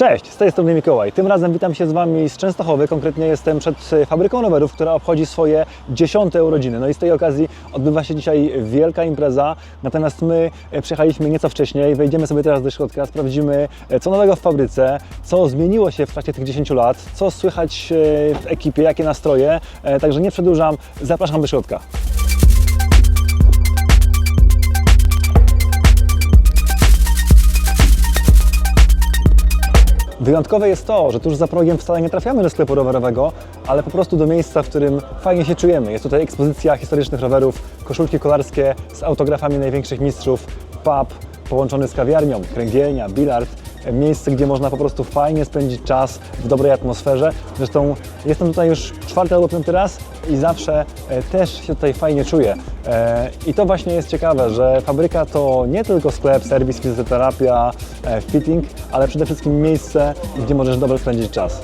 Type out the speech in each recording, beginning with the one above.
Cześć, z tej strony Mikołaj. Tym razem witam się z Wami z Częstochowy. Konkretnie jestem przed fabryką rowerów, która obchodzi swoje dziesiąte urodziny. No i z tej okazji odbywa się dzisiaj wielka impreza. Natomiast my e, przyjechaliśmy nieco wcześniej. Wejdziemy sobie teraz do środka, sprawdzimy e, co nowego w fabryce, co zmieniło się w trakcie tych 10 lat, co słychać e, w ekipie, jakie nastroje. Także nie przedłużam, zapraszam do środka. Wyjątkowe jest to, że tuż za progiem wcale nie trafiamy do sklepu rowerowego, ale po prostu do miejsca, w którym fajnie się czujemy. Jest tutaj ekspozycja historycznych rowerów, koszulki kolarskie z autografami największych mistrzów, pub połączony z kawiarnią, kręgielnia, bilard. Miejsce, gdzie można po prostu fajnie spędzić czas w dobrej atmosferze. Zresztą jestem tutaj już czwarty albo piąty raz i zawsze e, też się tutaj fajnie czuję. E, I to właśnie jest ciekawe, że fabryka to nie tylko sklep, serwis, fizjoterapia, e, fitting, ale przede wszystkim miejsce, gdzie możesz dobrze spędzić czas.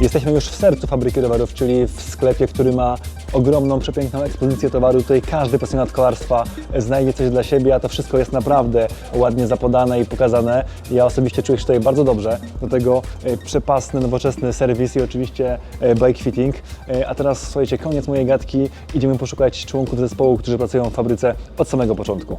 Jesteśmy już w sercu fabryki rowerów, czyli w sklepie, który ma ogromną, przepiękną ekspozycję towaru. Tutaj każdy pasjonat kolarstwa znajdzie coś dla siebie, a to wszystko jest naprawdę ładnie zapadane i pokazane. Ja osobiście czuję się tutaj bardzo dobrze. Do tego e, przepasny, nowoczesny serwis i oczywiście e, bike fitting. E, A teraz słuchajcie, koniec mojej gadki. Idziemy poszukać członków zespołu, którzy pracują w fabryce od samego początku.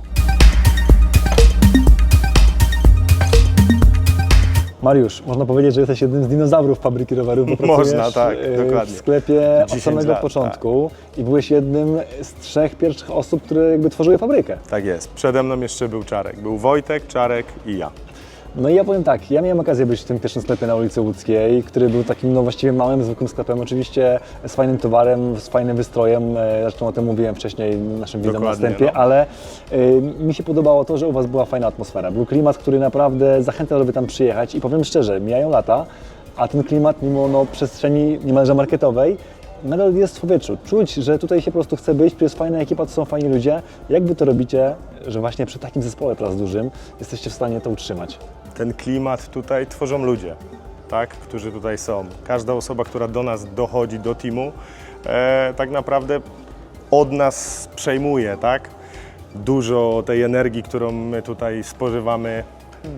Mariusz, można powiedzieć, że jesteś jednym z dinozaurów fabryki rowerów, bo Można, tak, e, dokładnie. w sklepie od 10 samego lat, początku i byłeś jednym z trzech pierwszych osób, które jakby tworzyły fabrykę. Tak jest. Przede mną jeszcze był Czarek. Był Wojtek, Czarek i ja. No i ja powiem tak, ja miałem okazję być w tym pierwszym sklepie na ulicy Łódzkiej, który był takim no właściwie małym, zwykłym sklepem, oczywiście z fajnym towarem, z fajnym wystrojem, e, zresztą o tym mówiłem wcześniej naszym widzom na wstępie, no. ale y, mi się podobało to, że u Was była fajna atmosfera. Był klimat, który naprawdę zachęcał, żeby tam przyjechać i powiem szczerze, mijają lata, a ten klimat mimo no, przestrzeni niemalże marketowej nadal jest w powietrzu. Czuć, że tutaj się po prostu chce być, tu jest fajna ekipa, to są fajni ludzie. Jak Wy to robicie, że właśnie przy takim zespole teraz dużym jesteście w stanie to utrzymać? Ten klimat tutaj tworzą ludzie, tak, którzy tutaj są. Każda osoba, która do nas dochodzi, do teamu, e, tak naprawdę od nas przejmuje, tak? Dużo tej energii, którą my tutaj spożywamy,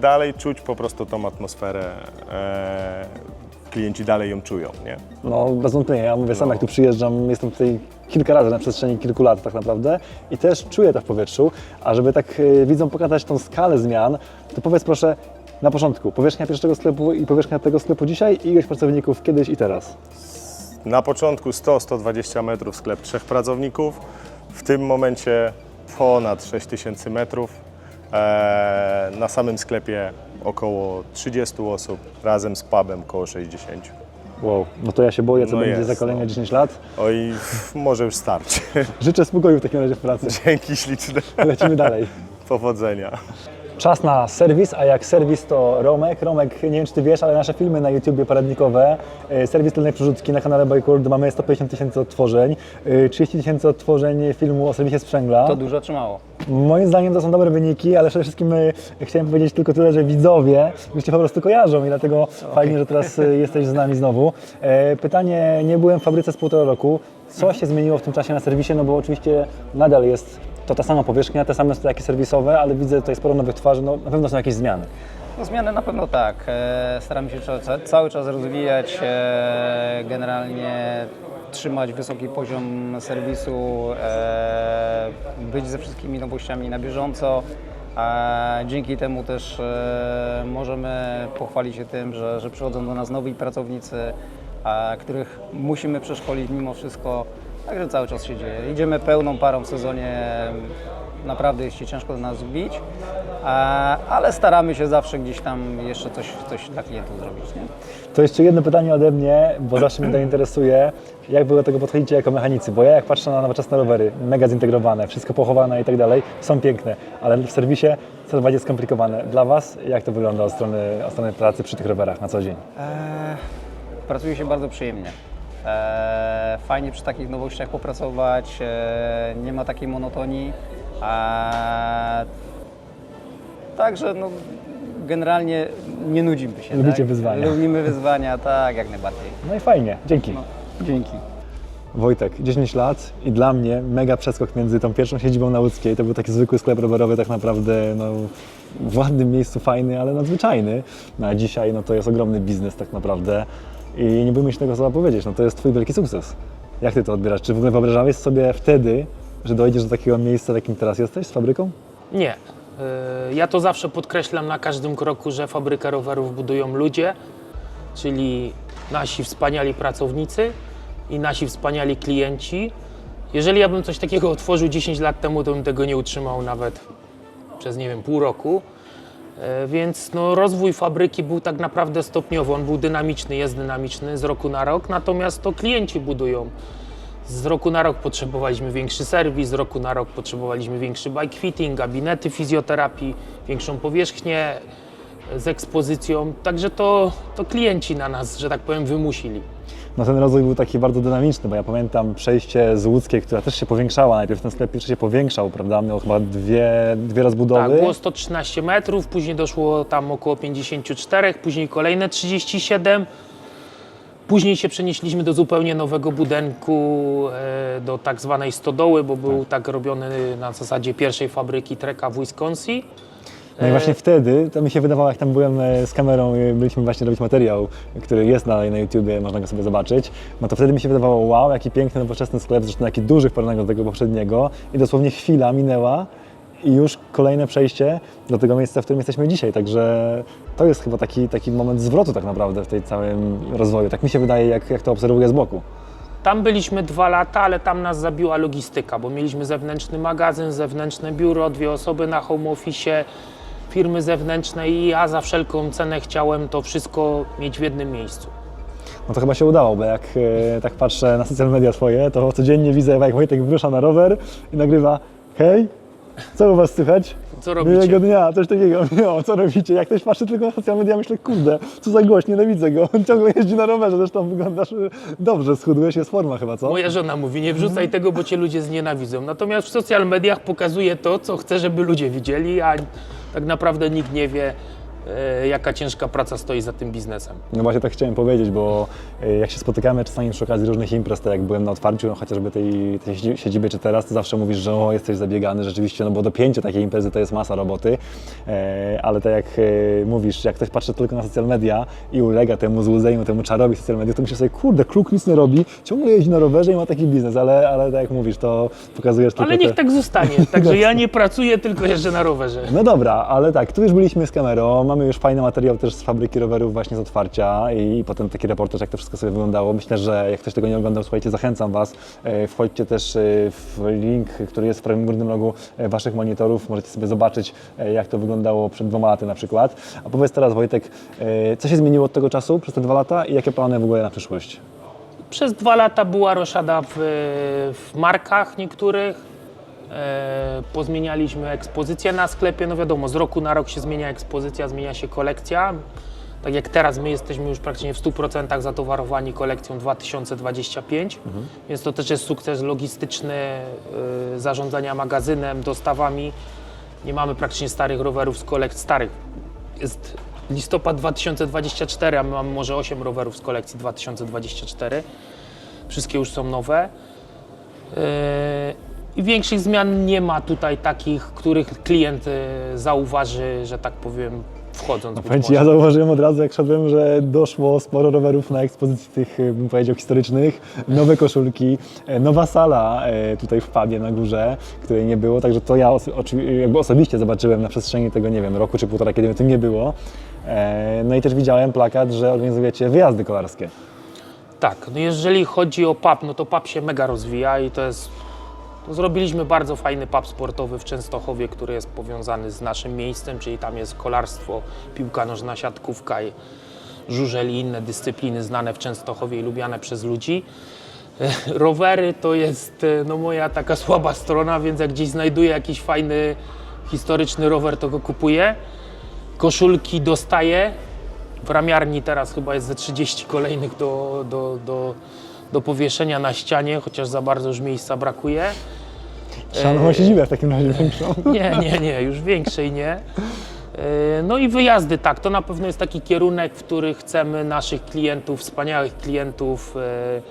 dalej czuć po prostu tą atmosferę. E, klienci dalej ją czują, nie? No bez wątpienia, ja mówię sam No. jak tu przyjeżdżam, jestem tutaj kilka razy na przestrzeni kilku lat tak naprawdę i też czuję to w powietrzu, a żeby tak y, widzom pokazać tą skalę zmian, to powiedz proszę na początku, powierzchnia pierwszego sklepu i powierzchnia tego sklepu dzisiaj i ilość pracowników kiedyś i teraz. Na początku 100-120 metrów sklep trzech pracowników, w tym momencie ponad 6000 metrów. Eee, na samym sklepie około 30 osób, razem z pubem około 60. Wow, no to ja się boję, co No będzie jest, za kolejne no. 10 lat. Oj, może już starczy. Życzę spokoju w takim razie w pracy. Dzięki śliczne. Lecimy dalej. Powodzenia. Czas na serwis, a jak serwis to Romek. Romek, nie wiem czy Ty wiesz, ale nasze filmy na YouTubie poradnikowe, e, serwis tylnej przerzutki na kanale Bikeworld mamy 150 tysięcy odtworzeń, e, 30 tysięcy odtworzeń filmu o serwisie Sprzęgla. To dużo czy mało? Moim zdaniem to są dobre wyniki, ale przede wszystkim e, chciałem powiedzieć tylko tyle, że widzowie już Cię po prostu kojarzą i dlatego fajnie, że teraz e, jesteś z nami znowu. E, Pytanie, nie byłem w fabryce z półtora roku. Co się zmieniło w tym czasie na serwisie? No bo oczywiście nadal jest to ta sama powierzchnia, te same stojaki serwisowe, ale widzę tutaj sporo nowych twarzy, no na pewno są jakieś zmiany. No, zmiany na pewno tak. E, Staramy się ca- ca- cały czas rozwijać, e, generalnie trzymać wysoki poziom serwisu, e, być ze wszystkimi nowościami na bieżąco. A dzięki temu też możemy pochwalić się tym, że, że przychodzą do nas nowi pracownicy, których musimy przeszkolić mimo wszystko. Także cały czas się dzieje. Idziemy pełną parą w sezonie. Naprawdę jest się ciężko do nas wbić, a, ale staramy się zawsze gdzieś tam jeszcze coś, coś dla klientów zrobić. Nie? To jeszcze jedno pytanie ode mnie, bo zawsze mnie to interesuje. Jak wy do tego podchodzicie jako mechanicy? Bo ja jak patrzę na nowoczesne rowery, mega zintegrowane, wszystko pochowane i tak dalej, są piękne, ale w serwisie coraz bardziej skomplikowane. Dla Was jak to wygląda od strony, od strony pracy przy tych rowerach na co dzień? Eee, pracuje się bardzo przyjemnie. Eee, fajnie przy takich nowościach popracować, eee, nie ma takiej monotonii. Także no, generalnie nie nudzimy się. Lubicie tak? wyzwania. Lubimy wyzwania, tak, jak najbardziej. No i fajnie, dzięki. Dzięki. Wojtek, 10 lat i dla mnie mega przeskok między tą pierwszą siedzibą na Łódzkiej, to był taki zwykły sklep rowerowy tak naprawdę no, w ładnym miejscu, fajny, ale nadzwyczajny. No, a dzisiaj no, to jest ogromny biznes tak naprawdę i nie bójmy się tego słowa powiedzieć, no to jest Twój wielki sukces. Jak Ty to odbierasz? Czy w ogóle wyobrażałeś sobie wtedy, że dojdziesz do takiego miejsca, w jakim teraz jesteś z fabryką? Nie. Y, Ja to zawsze podkreślam na każdym kroku, że fabrykę rowerów budują ludzie, czyli nasi wspaniali pracownicy i nasi wspaniali klienci. Jeżeli ja bym coś takiego otworzył 10 lat temu, to bym tego nie utrzymał nawet przez, nie wiem, pół roku. E, Więc no, rozwój fabryki był tak naprawdę stopniowy. On był dynamiczny, jest dynamiczny z roku na rok, natomiast to klienci budują. Z roku na rok potrzebowaliśmy większy serwis, z roku na rok potrzebowaliśmy większy bike fitting, gabinety fizjoterapii, większą powierzchnię z ekspozycją. Także to, to klienci na nas, że tak powiem, wymusili. No ten rozwój był taki bardzo dynamiczny, bo ja pamiętam przejście z Łódzkiej, która też się powiększała. Najpierw ten sklep się powiększał, prawda? Miał chyba dwie, dwie rozbudowy. Tak, było 113 metrów, później doszło tam około 54, później kolejne 37. Później się przenieśliśmy do zupełnie nowego budynku, e, do tak zwanej stodoły, bo był tak robiony na zasadzie pierwszej fabryki treka w Wisconsin. No i właśnie wtedy, to mi się wydawało, jak tam byłem e, z kamerą, e, byliśmy właśnie robić materiał, który jest dalej na YouTubie, można go sobie zobaczyć, no to wtedy mi się wydawało, wow, jaki piękny, nowoczesny sklep, zresztą jaki duży w porównaniu do tego poprzedniego. I dosłownie chwila minęła i już kolejne przejście do tego miejsca, w którym jesteśmy dzisiaj, także to jest chyba taki, taki moment zwrotu tak naprawdę w tej całym rozwoju, tak mi się wydaje, jak, jak to obserwuję z boku. Tam byliśmy dwa lata, ale tam nas zabiła logistyka, bo mieliśmy zewnętrzny magazyn, zewnętrzne biuro, dwie osoby na home office, firmy zewnętrzne i ja za wszelką cenę chciałem to wszystko mieć w jednym miejscu. No to chyba się udało, bo jak e, tak patrzę na social media twoje, to codziennie widzę, jak Wojtek wyrusza na rower i nagrywa hej, co u was słychać? Co robicie? Miłego dnia, coś takiego. No, co robicie? Jak ktoś patrzy tylko na social media, myślę, kurde, co za gość, nienawidzę go. On ciągle jeździ na rowerze, zresztą wyglądasz e, dobrze, schudłeś, jest forma chyba, co? Moja żona mówi, nie wrzucaj tego, bo cię ludzie znienawidzą. Natomiast w social mediach pokazuje to, co chcę, żeby ludzie widzieli, a tak naprawdę nikt nie wie, jaka ciężka praca stoi za tym biznesem. No właśnie tak chciałem powiedzieć, bo e, jak się spotykamy czasami przy okazji różnych imprez, tak jak byłem na otwarciu, no chociażby tej, tej siedzi- siedziby czy teraz, to zawsze mówisz, że o, jesteś zabiegany, rzeczywiście, no bo dopięcie takiej imprezy to jest masa roboty, e, ale tak jak e, mówisz, jak ktoś patrzy tylko na social media i ulega temu złudzeniu, temu czarowi social media, to myślę sobie, kurde, kluk nic nie robi, ciągle jeździ na rowerze i ma taki biznes, ale, ale tak jak mówisz, to pokazujesz tylko Ale niech te... tak zostanie. Także ja nie pracuję, tylko jeżdżę na rowerze. No dobra, ale tak, tu już byliśmy z kamerą, mamy już fajny materiał też z fabryki rowerów właśnie z otwarcia i potem taki reportaż, jak to wszystko sobie wyglądało. Myślę, że jak ktoś tego nie oglądał, słuchajcie, zachęcam Was, e, wchodźcie też e, w link, który jest w prawym górnym rogu e, Waszych monitorów, możecie sobie zobaczyć, jak to wyglądało przed dwoma laty na przykład. A powiedz teraz, Wojtek, co się zmieniło od tego czasu, przez te dwa lata i jakie plany w ogóle na przyszłość? Przez dwa lata była roszada w, w markach niektórych. E, pozmienialiśmy ekspozycję na sklepie. No wiadomo, z roku na rok się zmienia ekspozycja, zmienia się kolekcja. Tak jak teraz my jesteśmy już praktycznie w 100% zatowarowani kolekcją 2025, więc to też jest sukces logistyczny e, zarządzania magazynem, dostawami. Nie mamy praktycznie starych rowerów z kolekcji starych. Jest listopad 2024, a my mamy może 8 rowerów z kolekcji 2024. Wszystkie już są nowe. Yy, I większych zmian nie ma tutaj takich, których klient yy, zauważy, że tak powiem, wchodząc. być Powiem Ci, może. ja zauważyłem od razu, jak szedłem, że doszło sporo rowerów na ekspozycji tych, e, bym powiedział, historycznych, nowe koszulki, e, nowa sala e, tutaj w pubie na górze, której nie było, także to ja oso- jakby osobiście zobaczyłem na przestrzeni tego, nie wiem, roku czy półtora, kiedy tym nie było. E, No i też widziałem plakat, że organizujecie wyjazdy kolarskie. Tak, no jeżeli chodzi o pub, no to pub się mega rozwija i to jest. Zrobiliśmy bardzo fajny pub sportowy w Częstochowie, który jest powiązany z naszym miejscem, czyli tam jest kolarstwo, piłka nożna, siatkówka i żużel i inne dyscypliny znane w Częstochowie i lubiane przez ludzi. Rowery to jest e, no, moja taka słaba strona, więc jak gdzieś znajduję jakiś fajny, historyczny rower, to go kupuję. Koszulki dostaję. W ramiarni teraz chyba jest ze 30 kolejnych do, do, do, do powieszenia na ścianie, chociaż za bardzo już miejsca brakuje. Trzeba nową siedzibę w takim razie większą. Nie, nie, nie, już większej nie. E, No i wyjazdy, tak, to na pewno jest taki kierunek, w który chcemy naszych klientów, wspaniałych klientów, e,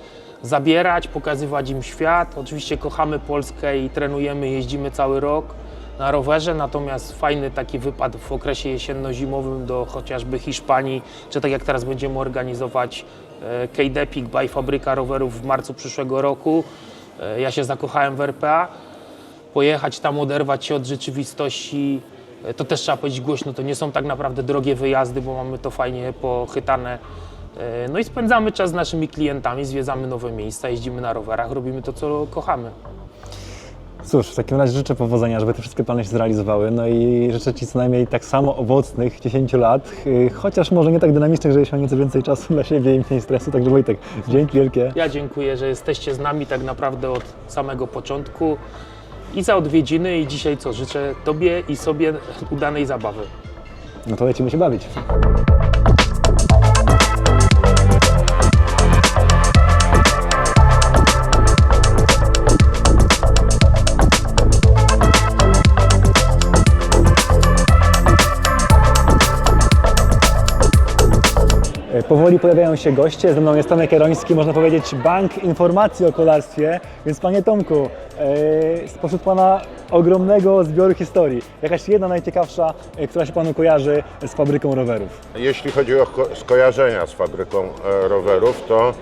zabierać, pokazywać im świat. Oczywiście kochamy Polskę i trenujemy, jeździmy cały rok na rowerze, natomiast fajny taki wypad w okresie jesienno-zimowym do chociażby Hiszpanii, czy tak jak teraz będziemy organizować e, K-Depic by Fabryka Rowerów w marcu przyszłego roku. E, Ja się zakochałem w RPA. Pojechać tam, oderwać się od rzeczywistości, e, to też trzeba powiedzieć głośno, to nie są tak naprawdę drogie wyjazdy, bo mamy to fajnie pochytane. No i spędzamy czas z naszymi klientami, zwiedzamy nowe miejsca, jeździmy na rowerach, robimy to, co kochamy. Cóż, w takim razie życzę powodzenia, żeby te wszystkie plany się zrealizowały. No i życzę Ci co najmniej tak samo owocnych 10 lat, yy, chociaż może nie tak dynamicznych, żebyś miał nieco więcej czasu dla siebie i mniej stresu. Także Wojtek, dzięki wielkie. Ja dziękuję, że jesteście z nami tak naprawdę od samego początku i za odwiedziny i dzisiaj co, życzę Tobie i sobie udanej zabawy. No to lecimy się bawić. Powoli pojawiają się goście, ze mną jest Tomek Jaroński, można powiedzieć bank informacji o kolarstwie, więc Panie Tomku, e, spośród Pana ogromnego zbioru historii, jakaś jedna najciekawsza, e, która się Panu kojarzy z fabryką rowerów? Jeśli chodzi o ko- skojarzenia z fabryką e, rowerów, to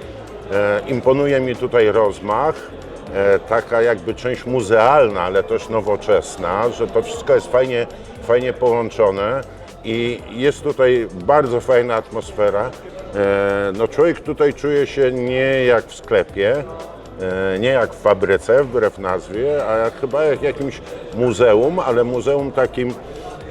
e, imponuje mi tutaj rozmach, e, taka jakby część muzealna, ale też nowoczesna, że to wszystko jest fajnie, fajnie połączone i jest tutaj bardzo fajna atmosfera. E, no człowiek tutaj czuje się nie jak w sklepie, e, nie jak w fabryce, wbrew nazwie, a chyba jak jakimś muzeum, ale muzeum takim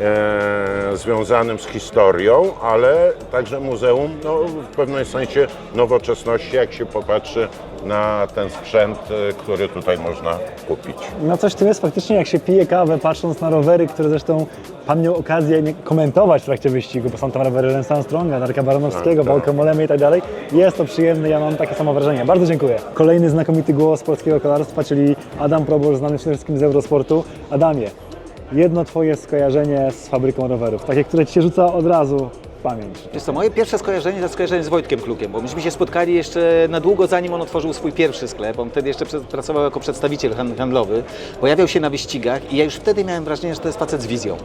e, związanym z historią, ale także muzeum no, w pewnym sensie nowoczesności, jak się popatrzy na ten sprzęt, e, który tutaj można kupić. No coś w tym jest faktycznie, jak się pije kawę, patrząc na rowery, które zresztą Pan miał okazję nie- komentować w trakcie wyścigu, bo są tam rowery Lance Armstronga, Darka Baranowskiego, Tak, tak. Molemy i tak dalej. Jest to przyjemne, ja mam takie samo wrażenie. Bardzo dziękuję. Kolejny znakomity głos polskiego kolarstwa, czyli Adam Probosz, znany przede wszystkim z Eurosportu. Adamie, jedno Twoje skojarzenie z fabryką rowerów, takie, które Ci się rzuca od razu w pamięć. Wiesz co, moje pierwsze skojarzenie to skojarzenie z Wojtkiem Klukiem, bo myśmy się spotkali jeszcze na długo zanim on otworzył swój pierwszy sklep. On wtedy jeszcze pracował jako przedstawiciel hand- handlowy, pojawiał się na wyścigach i ja już wtedy miałem wrażenie, że to jest facet z wizją.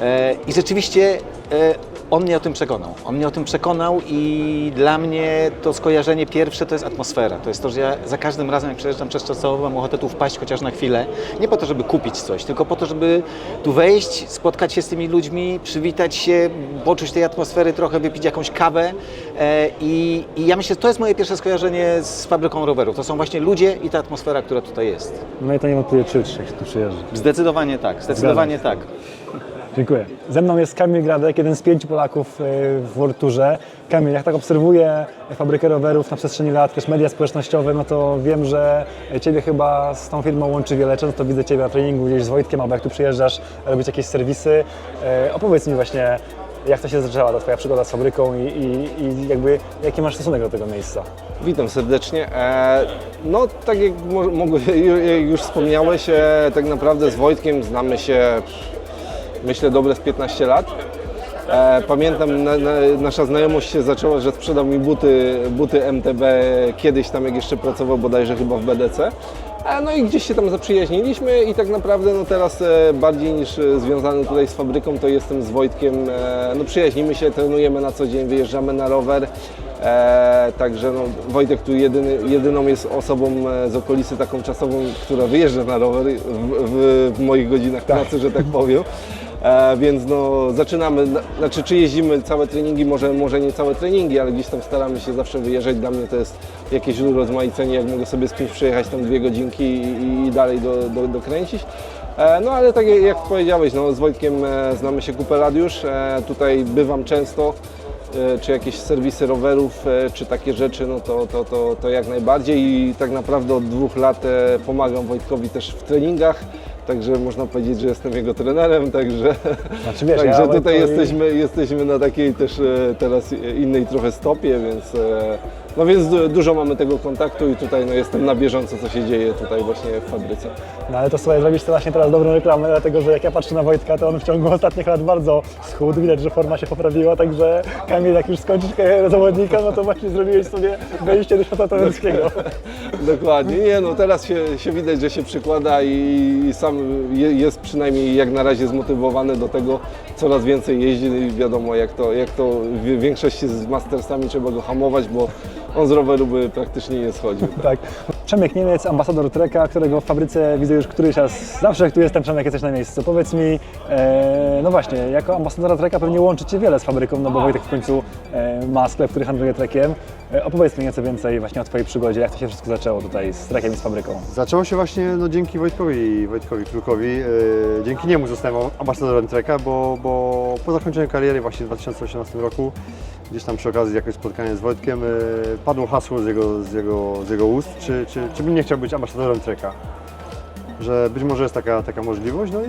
E, I rzeczywiście e, on mnie o tym przekonał. On mnie o tym przekonał i dla mnie to skojarzenie pierwsze to jest atmosfera. To jest to, że ja za każdym razem jak przejeżdżam przez Częstochowę mam ochotę tu wpaść chociaż na chwilę. Nie po to, żeby kupić coś, tylko po to, żeby tu wejść, spotkać się z tymi ludźmi, przywitać się, poczuć tej atmosfery trochę, wypić jakąś kawę. E, I, I ja myślę, że to jest moje pierwsze skojarzenie z fabryką rowerów. To są właśnie ludzie i ta atmosfera, która tutaj jest. No i to niewątpliwie czujesz, jak się tu przyjeżdża. Zdecydowanie tak, zdecydowanie Zgadzam tak. Dziękuję. Ze mną jest Kamil Gradek, jeden z pięciu Polaków e, w World Tourze. Kamil, jak tak obserwuję fabrykę rowerów na przestrzeni lat, też media społecznościowe, no to wiem, że Ciebie chyba z tą firmą łączy wiele. Często widzę Ciebie na treningu gdzieś z Wojtkiem, albo jak tu przyjeżdżasz robić jakieś serwisy. E, Opowiedz mi właśnie, jak to się zaczęła ta Twoja przygoda z fabryką i, i, i jakby jaki masz stosunek do tego miejsca? Witam serdecznie. E, No, tak jak już wspomniałeś, e, tak naprawdę z Wojtkiem znamy się, myślę, dobre z 15 lat. E, Pamiętam, na, na, nasza znajomość się zaczęła, że sprzedał mi buty, buty MTB kiedyś tam, jak jeszcze pracował bodajże chyba w BDC. E, No i gdzieś się tam zaprzyjaźniliśmy i tak naprawdę no teraz e, bardziej niż związany tutaj z fabryką, to jestem z Wojtkiem, no przyjaźnimy się, trenujemy na co dzień, wyjeżdżamy na rower. Także no, Wojtek tu jedyny, jedyną jest osobą z okolicy taką czasową, która wyjeżdża na rower w, w, w moich godzinach pracy, że tak powiem. E, więc no, zaczynamy, na- znaczy czy jeździmy całe treningi, może, może nie całe treningi, ale gdzieś tam staramy się zawsze wyjeżdżać. Dla mnie to jest jakieś urozmaicenie, jak mogę sobie z kimś przejechać tam dwie godzinki i, i dalej do, do, dokręcić. E, No ale tak jak powiedziałeś, no, z Wojtkiem e, znamy się kupę lat już, tutaj bywam często. Czy jakieś serwisy rowerów, czy takie rzeczy, no to, to, to, to jak najbardziej. I tak naprawdę od dwóch lat pomagam Wojtkowi też w treningach, także można powiedzieć, że jestem jego trenerem, także, Znaczy, wiesz, także ja tutaj jesteśmy, jesteśmy na takiej też e, teraz innej trochę stopie, więc, e, No więc du- dużo mamy tego kontaktu i tutaj no, jestem na bieżąco, co się dzieje tutaj właśnie w fabryce. No ale to słuchaj, zrobisz właśnie teraz dobrą reklamę, dlatego że jak ja patrzę na Wojtka, to on w ciągu ostatnich lat bardzo schudł, widać, że forma się poprawiła, także Kamil, jak już skończysz karierę zawodnika, no to właśnie zrobiłeś sobie wejście do świata trenerskiego. Dokładnie. Nie no, teraz się, się widać, że się przykłada i, sam je, jest przynajmniej jak na razie zmotywowany do tego, coraz więcej jeździ i wiadomo jak to, jak to w większości z Mastersami trzeba go hamować, bo on z roweru by praktycznie nie schodził. Tak. Przemek Niemiec, ambasador Treka, którego w fabryce widzę już któryś raz. Zawsze jak tu jestem, Przemek, jesteś na miejscu. Powiedz mi, e, no właśnie, jako ambasadora Treka pewnie łączy Cię wiele z fabryką, no bo Wojtek w końcu e, ma sklep, który handluje Trekiem. E, opowiedz mi nieco więcej właśnie o Twojej przygodzie, jak to się wszystko zaczęło tutaj z Trekiem i z fabryką. Zaczęło się właśnie no, dzięki Wojtkowi, Wojtkowi Klukowi. E, dzięki niemu zostałem ambasadorem Treka, bo, bo po zakończeniu kariery właśnie w 2018 roku, gdzieś tam przy okazji jakiegoś spotkania z Wojtkiem, e, padło hasło z jego, z jego, z jego ust, czy, czy, czy bym nie chciał być ambasadorem Treka. Że być może jest taka, taka możliwość, no i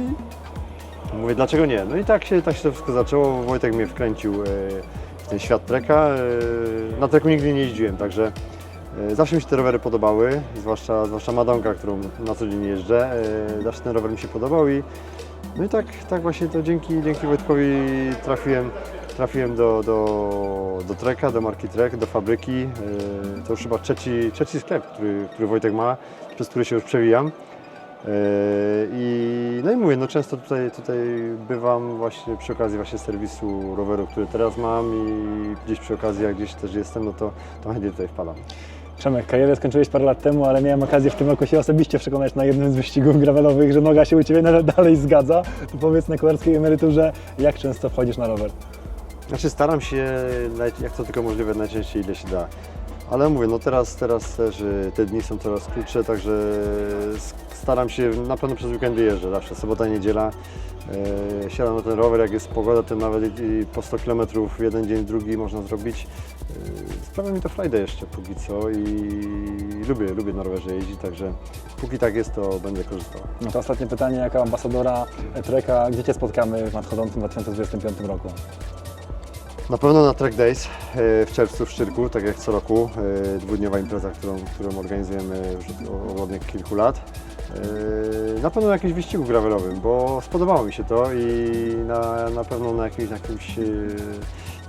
mówię, dlaczego nie? No i tak się, tak się to wszystko zaczęło. Wojtek mnie wkręcił e, w ten świat Treka. E, Na Treku nigdy nie jeździłem, także Zawsze mi się te rowery podobały, zwłaszcza, zwłaszcza Madonka, którą na co dzień jeżdżę. Zawsze ten rower mi się podobał i no i tak, tak właśnie to dzięki, dzięki Wojtkowi trafiłem, trafiłem do, do, do Treka, do marki Trek, do fabryki. E, To już chyba trzeci, trzeci sklep, który, który Wojtek ma, przez który się już przewijam. E, I, no i mówię, no często tutaj, tutaj bywam właśnie przy okazji właśnie serwisu roweru, który teraz mam i gdzieś przy okazji jak gdzieś też jestem, no to, to chętnie tutaj wpadam. Przemek, karierę skończyłeś parę lat temu, ale miałem okazję w tym roku się osobiście przekonać na jednym z wyścigów gravelowych, że noga się u Ciebie nadal dalej zgadza. To powiedz na kolarskiej emeryturze, jak często wchodzisz na rower? Znaczy staram się jak to tylko możliwe najczęściej ile się da. Ale mówię, no teraz, teraz też y, te dni są coraz krótsze, także staram się, na pewno przez weekendy jeżdżę zawsze, sobota, niedziela. Yy, siadam na ten rower, jak jest pogoda, to nawet po 100 km jeden dzień, drugi można zrobić. Yy, Sprawia mi to frajdę jeszcze póki co i lubię, lubię na rowerze jeździć, także póki tak jest, to będę korzystał. No to ostatnie pytanie, jako ambasadora Treka, gdzie Cię spotkamy w nadchodzącym 2025 roku? Na pewno na Track Days e, w czerwcu w Szczyrku, tak jak co roku, e, dwudniowa impreza, którą, którą organizujemy już od, kilku lat. E, Na pewno na jakimś wyścigu gravelowym, bo spodobało mi się to i na, na pewno na, jakimś, jakimś,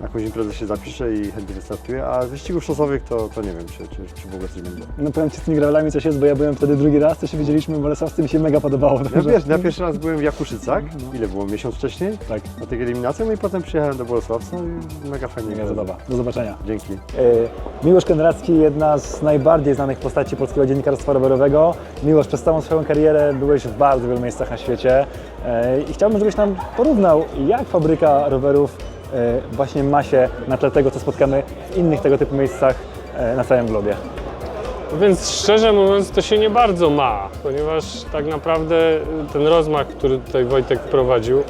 na jakąś imprezę się zapiszę i chętnie wystartuję, a z wyścigów szosowych to, to nie wiem, czy, czy, czy w ogóle coś będzie. No powiem Ci z tymi gravelami coś jest, bo ja byłem wtedy drugi raz, to się widzieliśmy w Bolesławsce, mi się mega podobało. Ja, wiesz, ja pierwszy raz byłem w Jakuszycach, ile było, miesiąc wcześniej, Tak, na tych eliminacjach, no i potem przyjechałem do Bolesławca no i mega fajnie. mega zabawa. Do zobaczenia. Dzięki. E, Miłosz Konracki, jedna z najbardziej znanych postaci polskiego dziennikarstwa rowerowego. Miłosz, przez całą swoją karierę byłeś w bardzo wielu miejscach na świecie E, i chciałbym, żebyś nam porównał, jak fabryka rowerów właśnie ma się na tle tego, co spotkamy w innych tego typu miejscach e, na całym globie. Więc szczerze mówiąc, to się nie bardzo ma, ponieważ tak naprawdę ten rozmach, który tutaj Wojtek prowadził,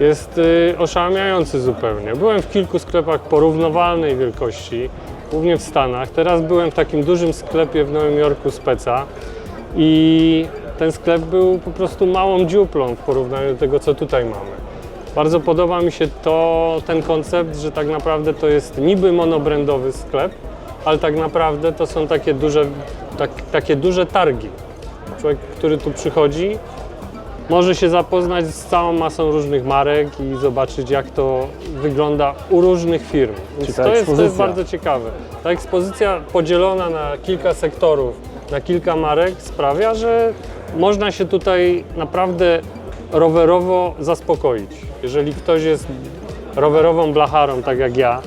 jest oszałamiający zupełnie. Byłem w kilku sklepach porównywalnej wielkości, głównie w Stanach. Teraz byłem w takim dużym sklepie w Nowym Jorku Speca i ten sklep był po prostu małą dziuplą w porównaniu do tego, co tutaj mamy. Bardzo podoba mi się to, ten koncept, że tak naprawdę to jest niby monobrandowy sklep, ale tak naprawdę to są takie duże, tak, takie duże targi. Człowiek, który tu przychodzi, może się zapoznać z całą masą różnych marek i zobaczyć, jak to wygląda u różnych firm. Więc to jest, to jest bardzo ciekawe. Ta ekspozycja podzielona na kilka sektorów, na kilka marek sprawia, że można się tutaj naprawdę rowerowo zaspokoić. Jeżeli ktoś jest rowerową blacharą, tak jak ja,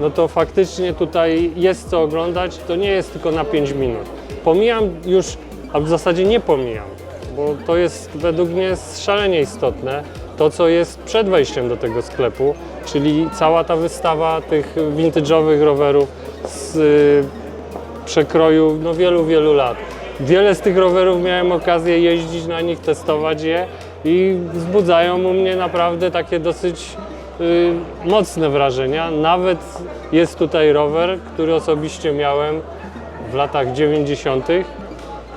no to faktycznie tutaj jest co oglądać. To nie jest tylko na 5 minut. Pomijam już, a w zasadzie nie pomijam, bo to jest według mnie szalenie istotne, to co jest przed wejściem do tego sklepu, czyli cała ta wystawa tych vintage'owych rowerów z y, przekroju no, wielu, wielu lat. Wiele z tych rowerów miałem okazję jeździć na nich, testować je i wzbudzają u mnie naprawdę takie dosyć y, mocne wrażenia. Nawet jest tutaj rower, który osobiście miałem w latach 90.,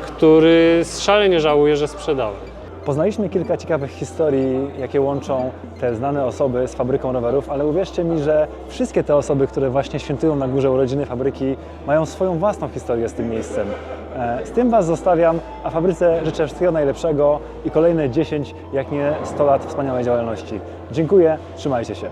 który szalenie żałuję, że sprzedałem. Poznaliśmy kilka ciekawych historii, jakie łączą te znane osoby z fabryką rowerów, ale uwierzcie mi, że wszystkie te osoby, które właśnie świętują na górze urodziny fabryki, mają swoją własną historię z tym miejscem. E, Z tym Was zostawiam, a fabryce życzę wszystkiego najlepszego i kolejne 10, jak nie 100 lat wspaniałej działalności. Dziękuję, trzymajcie się.